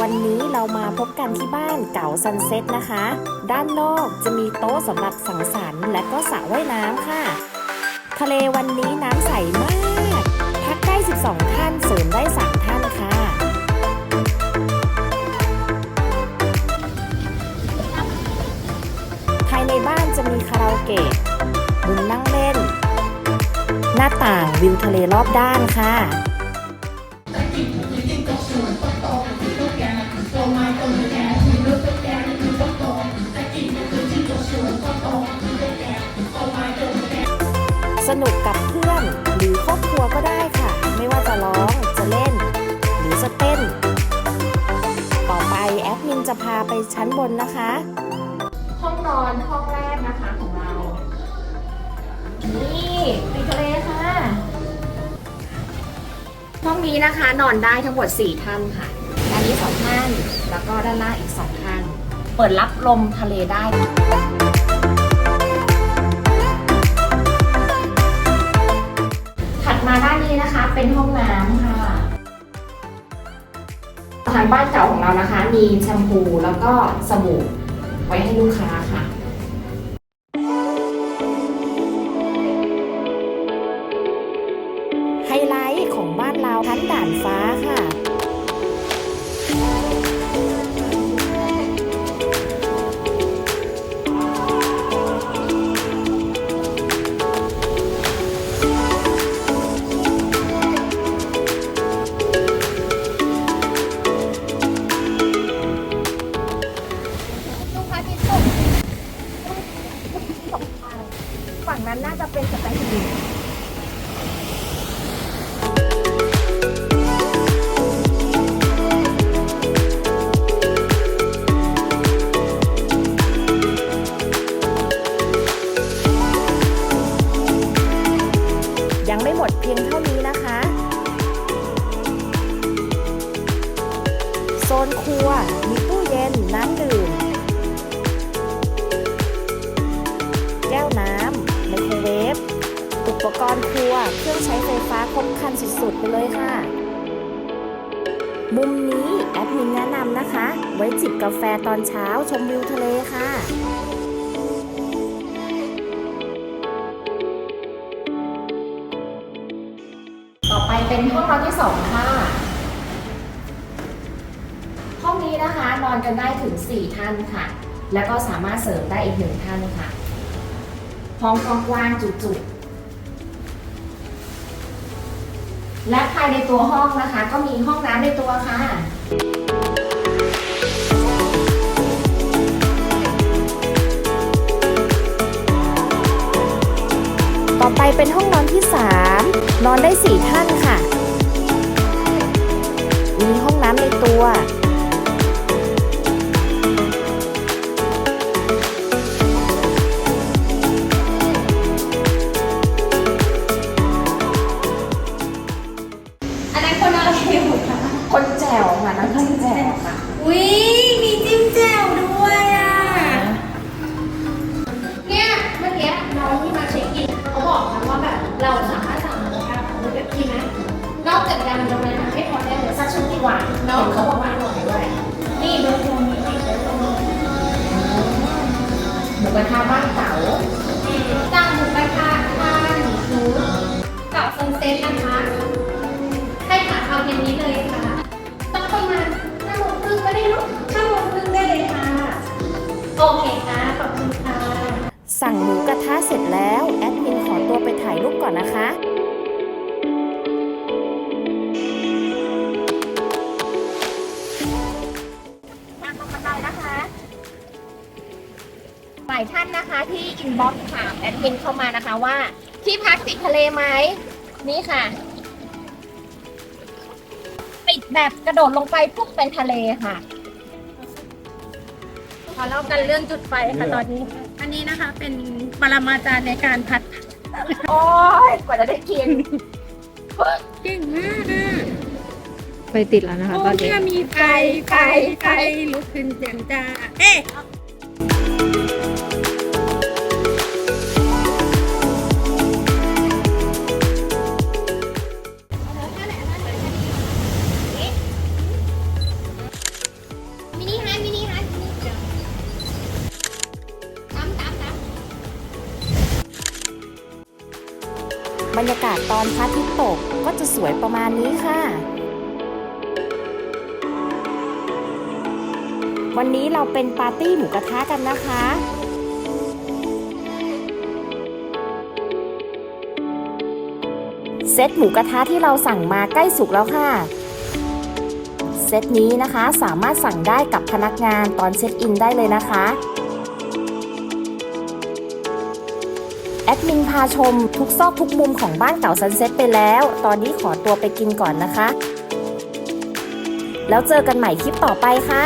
วันนี้เรามาพบกันที่บ้านเก่าซันเซ็ตนะคะ ด้านนอกจะมีโต๊ะสำหรับสังสรรค์และก็สระว่ายน้ำค่ะ ทะเลวันนี้น้ำใสมาก พักได้ 12 ท่านเสริมได้ 3 ท่านค่ะ ภายในบ้านจะมีคาราโอเกะมุมนั่งเล่น หน้าต่างวิวทะเลรอบด้านค่ะ นุกกับเพื่อน หรือครอบครัวก็ได้ค่ะ ไม่ว่าจะร้อง จะเล่น หรือจะเต้น ต่อไปแอดมินจะพาไปชั้นบนนะคะ ห้องนอนห้องแรกนะคะของเรา นี่ติดทะเลค่ะ ห้องนี้นะคะนอนได้ทั้งหมด 4 ท่านค่ะ ด้านนี้สองท่าน แล้วก็ด้านล่างอีก 2 ท่าน เปิดรับลมทะเลได้ บ้านเก่าของเรานะคะ มีแชมพูแล้วก็สบู่ไว้ให้ลูกค้าค่ะไฮไลท์ของบ้านเราชั้นด่านฟ้าค่ะลูกค้า นั้นน่าจะเป็นสแตนดียังไม่หมดเพียงเท่านี้นะคะ โซนครัว มีตู้เย็น น้ำ ปกรณ์ครัว เครื่องใช้ไฟฟ้าครบครันสุดๆ ไปเลยค่ะ มุมนี้แอดมินแนะนำนะคะ ไว้จิบกาแฟตอนเช้าชมวิวทะเลค่ะต่อไปเป็นห้องนอนที่สองค่ะ ห้องนี้นะคะนอนกันได้ถึง 4 ท่านค่ะ แล้วก็สามารถเสริมได้อีกหนึ่งท่านค่ะ ห้องกว้างๆจุๆ และภายในตัวห้องนะคะ ก็มีห้องน้ำในตัวค่ะต่อไปเป็นห้องนอนที่ 3 นอนได้ 4 ท่านค่ะ มีห้องน้ำในตัว คะคนแจ๋วค่ะนั่นคนแจ๋วค่ะอุ้ยมีจิ้มแจ่วด้วยอะ เนี่ยเมื่อกี้น้องที่มาเช็คอินเขาบอกนะว่าแบบเราสามารถสั่งหมูกระทะได้แบบที่ไหมนอกจากยำตรงนั้นไม่พอได้เลยสักชุดดีกว่าน้องเขาบอกว่าอร่อยด้วย นี่เบอร์โทรมีติดไว้ตรงนี้หมูกระทะบ้านเต๋าสั่งหมูกระทะทานหมูกับซันเซ็ตนะคะายท่านนะคะที่อินบ็อกซ์ถามแอดมินเข้ามานะคะว่า ที่พักติดทะเลไหมนี่ค่ะติดแบบกระโดดลงไปปุ๊บเป็นทะเลค่ะ ขอเล่ากันเรื่องจุดไฟค่ะตอนนี้ อันนี้นะคะเป็นปรมาจารย์ในการพัด โอ้ยกว่าจะได้กินเก่งมากอะไปติดแล้วนะคะโอ้ตอนนี้เนี่ยมีไฟไฟไฟลุกขึ้นแจ่มจ้าเอ๊ะ บรรยากาศตอนพระอาทิตย์ตกก็จะสวยประมาณนี้ค่ะ วันนี้เราเป็นปาร์ตี้หมูกระทะกันนะคะเซตหมูกระทะที่เราสั่งมาใกล้สุกแล้วค่ะ เซตนี้นะคะสามารถสั่งได้กับพนักงานตอนเช็คอินได้เลยนะคะ ดมินพาชมทุกซอกทุกมุมของบ้านเก่าซันเซ็ตไปแล้ว ตอนนี้ขอตัวไปกินก่อนนะคะ แล้วเจอกันใหม่คลิปต่อไปค่ะ